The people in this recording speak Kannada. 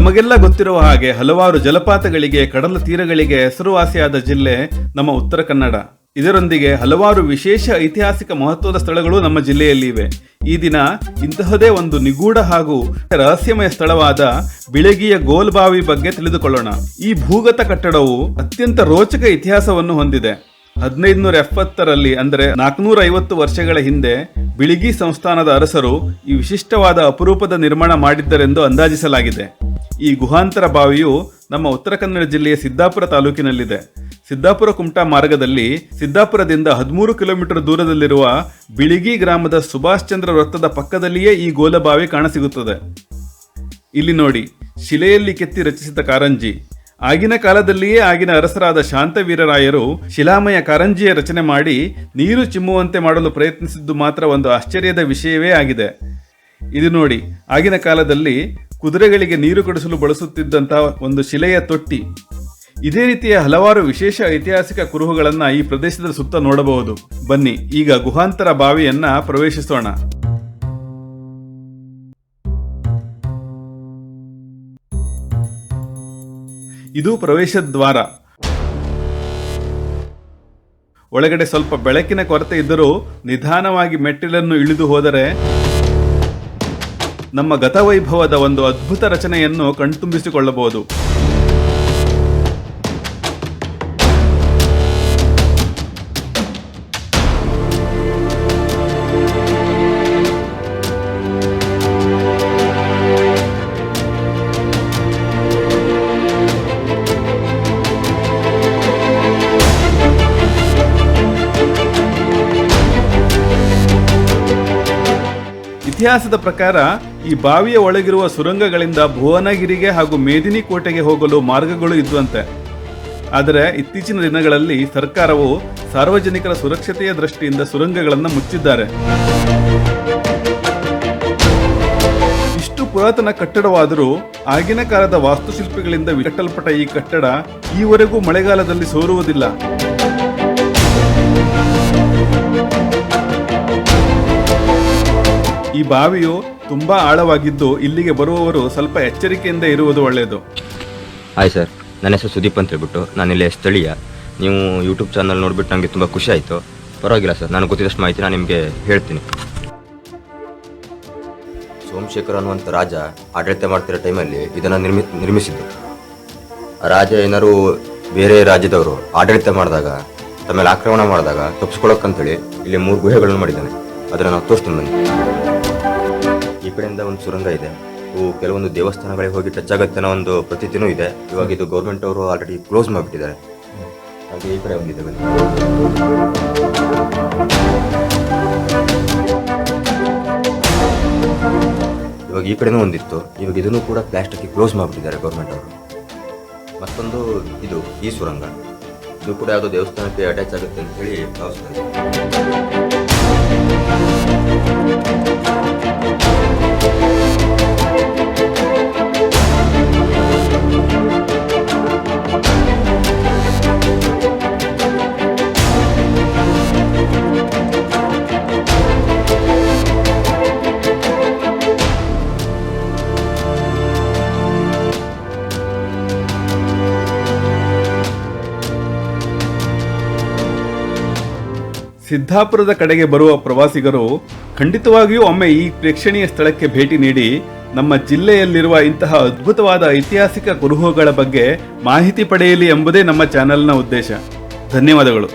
ನಮಗೆಲ್ಲ ಗೊತ್ತಿರುವ ಹಾಗೆ ಹಲವಾರು ಜಲಪಾತಗಳಿಗೆ, ಕಡಲ ತೀರಗಳಿಗೆ ಹೆಸರುವಾಸಿಯಾದ ಜಿಲ್ಲೆ ನಮ್ಮ ಉತ್ತರ ಕನ್ನಡ. ಇದರೊಂದಿಗೆ ಹಲವಾರು ವಿಶೇಷ ಐತಿಹಾಸಿಕ ಮಹತ್ವದ ಸ್ಥಳಗಳು ನಮ್ಮ ಜಿಲ್ಲೆಯಲ್ಲಿ ಇವೆ. ಈ ದಿನ ಇಂತಹದೇ ಒಂದು ನಿಗೂಢ ಹಾಗೂ ರಹಸ್ಯಮಯ ಸ್ಥಳವಾದ ಬಿಳಗಿಯ ಗೋಲ್ಬಾವಿ ಬಗ್ಗೆ ತಿಳಿದುಕೊಳ್ಳೋಣ. ಈ ಭೂಗತ ಕಟ್ಟಡವು ಅತ್ಯಂತ ರೋಚಕ ಇತಿಹಾಸವನ್ನು ಹೊಂದಿದೆ. ಹದಿನೈದುನೂರ ಎಪ್ಪತ್ತರಲ್ಲಿ ಅಂದರೆ ನಾಲ್ಕುನೂರ ಐವತ್ತು ವರ್ಷಗಳ ಹಿಂದೆ ಬಿಳಿಗಿ ಸಂಸ್ಥಾನದ ಅರಸರು ಈ ವಿಶಿಷ್ಟವಾದ ಅಪರೂಪದ ನಿರ್ಮಾಣ ಮಾಡಿದ್ದರೆಂದು ಅಂದಾಜಿಸಲಾಗಿದೆ. ಈ ಗುಹಾಂತರ ಬಾವಿಯು ನಮ್ಮ ಉತ್ತರ ಕನ್ನಡ ಜಿಲ್ಲೆಯ ಸಿದ್ದಾಪುರ ತಾಲೂಕಿನಲ್ಲಿದೆ. ಸಿದ್ದಾಪುರ ಕುಮಟಾ ಮಾರ್ಗದಲ್ಲಿ ಸಿದ್ದಾಪುರದಿಂದ ಹದಿಮೂರು ಕಿಲೋಮೀಟರ್ ದೂರದಲ್ಲಿರುವ ಬಿಳಿಗಿ ಗ್ರಾಮದ ಸುಭಾಷ್ ಚಂದ್ರ ವೃತ್ತದ ಪಕ್ಕದಲ್ಲಿಯೇ ಈ ಗೋಲಬಾವಿ ಕಾಣಸಿಗುತ್ತದೆ. ಇಲ್ಲಿ ನೋಡಿ, ಶಿಲೆಯಲ್ಲಿ ಕೆತ್ತಿ ರಚಿಸಿದ ಕಾರಂಜಿ. ಆಗಿನ ಕಾಲದಲ್ಲಿಯೇ ಆಗಿನ ಅರಸರಾದ ಶಾಂತವೀರರಾಯರು ಶಿಲಾಮಯ ಕಾರಂಜಿಯ ರಚನೆ ಮಾಡಿ ನೀರು ಚಿಮ್ಮುವಂತೆ ಮಾಡಲು ಪ್ರಯತ್ನಿಸಿದ್ದು ಮಾತ್ರ ಒಂದು ಆಶ್ಚರ್ಯದ ವಿಷಯವೇ ಆಗಿದೆ. ಇದು ನೋಡಿ, ಆಗಿನ ಕಾಲದಲ್ಲಿ ಕುದುರೆಗಳಿಗೆ ನೀರು ಕೊಡಿಸಲು ಬಳಸುತ್ತಿದ್ದಂತಹ ಒಂದು ಶಿಲೆಯ ತೊಟ್ಟಿ. ಇದೇ ರೀತಿಯ ಹಲವಾರು ವಿಶೇಷ ಐತಿಹಾಸಿಕ ಕುರುಹುಗಳನ್ನ ಈ ಪ್ರದೇಶದ ಸುತ್ತ ನೋಡಬಹುದು. ಬನ್ನಿ, ಈಗ ಗುಹಾಂತರ ಬಾವಿಯನ್ನ ಪ್ರವೇಶಿಸೋಣ. ಇದು ಪ್ರವೇಶ ದ್ವಾರ. ಒಳಗಡೆ ಸ್ವಲ್ಪ ಬೆಳಕಿನ ಕೊರತೆ ಇದ್ದರೂ ನಿಧಾನವಾಗಿ ಮೆಟ್ಟಿಲನ್ನು ಇಳಿದು ಹೋದರೆ ನಮ್ಮ ಗತವೈಭವದ ಒಂದು ಅದ್ಭುತ ರಚನೆಯನ್ನು ಕಣ್ತುಂಬಿಸಿಕೊಳ್ಳಬಹುದು. ಇತಿಹಾಸದ ಪ್ರಕಾರ ಈ ಬಾವಿಯ ಒಳಗಿರುವ ಸುರಂಗಗಳಿಂದ ಭುವನಗಿರಿಗೆ ಹಾಗೂ ಮೇದಿನಿ ಕೋಟೆಗೆ ಹೋಗಲು ಮಾರ್ಗಗಳು ಇದ್ವಂತೆ ಆದರೆ ಇತ್ತೀಚಿನ ದಿನಗಳಲ್ಲಿ ಸರ್ಕಾರವು ಸಾರ್ವಜನಿಕರ ಸುರಕ್ಷತೆಯ ದೃಷ್ಟಿಯಿಂದ ಸುರಂಗಗಳನ್ನು ಮುಚ್ಚಿದ್ದಾರೆ. ಇಷ್ಟು ಪುರಾತನ ಕಟ್ಟಡವಾದರೂ ಆಗಿನ ಕಾಲದ ವಾಸ್ತುಶಿಲ್ಪಿಗಳಿಂದ ಕಟ್ಟಲ್ಪಟ್ಟ ಈ ಕಟ್ಟಡ ಈವರೆಗೂ ಮಳೆಗಾಲದಲ್ಲಿ ಸೋರುವುದಿಲ್ಲ. ಈ ಬಾವಿಯು ತುಂಬಾ ಆಳವಾಗಿದ್ದು ಇಲ್ಲಿಗೆ ಬರುವವರು ಸ್ವಲ್ಪ ಎಚ್ಚರಿಕೆಯಿಂದ ಇರುವುದು ಒಳ್ಳೆಯದು. ಹಾಯ್ ಸರ್ ನನ್ನ ಹೆಸರು ಸುದೀಪ್ ಅಂತ ಹೇಳ್ಬಿಟ್ಟು ಇಲ್ಲಿ ಸ್ಥಳೀಯ. ನೀವು ಯೂಟ್ಯೂಬ್ ಚಾನಲ್ ನೋಡಿಬಿಟ್ಟು ನನಗೆ ತುಂಬ ಖುಷಿ ಆಯಿತು. ಪರವಾಗಿಲ್ಲ ಸರ್ ನಾನು ಗೊತ್ತಿದ್ದಷ್ಟು ಮಾಹಿತಿ ನಾನು ನಿಮಗೆ ಹೇಳ್ತೀನಿ. ಸೋಮಶೇಖರ್ ಅನ್ನುವಂಥ ರಾಜ ಆಡಳಿತ ಮಾಡ್ತಿರೋ ಟೈಮಲ್ಲಿ ಇದನ್ನು ನಿರ್ಮಿ ನಿರ್ಮಿಸಿದ್ದು. ರಾಜ ಏನಾರು ಬೇರೆ ರಾಜ್ಯದವರು ಆಡಳಿತ ಮಾಡಿದಾಗ ತಮ್ಮ ಆಕ್ರಮಣ ಮಾಡಿದಾಗ ತಪ್ಪಿಸ್ಕೊಳಕ್ಕಂತೇಳಿ ಇಲ್ಲಿ ಮೂರು ಗುಹೆಗಳನ್ನು ಮಾಡಿದ್ದಾನೆ. ಅದನ್ನು ನಾವು ತೋರಿಸ್ತೀನಿ ಬನ್ನಿ ಈ ಕಡೆಯಿಂದ ಒಂದು ಸುರಂಗ ಇದೆ. ಇವು ಕೆಲವೊಂದು ದೇವಸ್ಥಾನಗಳಿಗೆ ಹೋಗಿ ಟಚ್ ಆಗುತ್ತೆ ಅನ್ನೋ ಒಂದು ಪ್ರತೀತಿನೂ ಇದೆ. ಇವಾಗ ಇದು ಗೌರ್ಮೆಂಟ್ ಅವರು ಆಲ್ರೆಡಿ ಕ್ಲೋಸ್ ಮಾಡಿಬಿಟ್ಟಿದ್ದಾರೆ. ಹಾಗೆ ಈ ಕಡೆ ಒಂದಿದೆ ಬನ್ನಿ. ಇವಾಗ ಈ ಕಡೆನೂ ಒಂದಿತ್ತು. ಇವಾಗ ಇದನ್ನು ಕೂಡ ಪ್ಲಾಸ್ಟಿಕ್ ಕ್ಲೋಸ್ ಮಾಡಿಬಿಟ್ಟಿದ್ದಾರೆ ಗೌರ್ಮೆಂಟ್ ಅವರು. ಮತ್ತೊಂದು ಇದು, ಈ ಸುರಂಗ. ಇದು ಕೂಡ ಯಾವುದೋ ದೇವಸ್ಥಾನಕ್ಕೆ ಅಟ್ಯಾಚ್ ಆಗುತ್ತೆ ಅಂತ ಹೇಳಿ ಭಾವಿಸ್ತಾರೆ ಸಿದ್ದಾಪುರದ ಕಡೆಗೆ ಬರುವ ಪ್ರವಾಸಿಗರು ಖಂಡಿತವಾಗಿಯೂ ಒಮ್ಮೆ ಈ ಪ್ರೇಕ್ಷಣೀಯ ಸ್ಥಳಕ್ಕೆ ಭೇಟಿ ನೀಡಿ ನಮ್ಮ ಜಿಲ್ಲೆಯಲ್ಲಿರುವ ಇಂತಹ ಅದ್ಭುತವಾದ ಐತಿಹಾಸಿಕ ಕುರುಹುಗಳ ಬಗ್ಗೆ ಮಾಹಿತಿ ಪಡೆಯಲಿ ಎಂಬುದೇ ನಮ್ಮ ಚಾನೆಲ್ನ ಉದ್ದೇಶ. ಧನ್ಯವಾದಗಳು.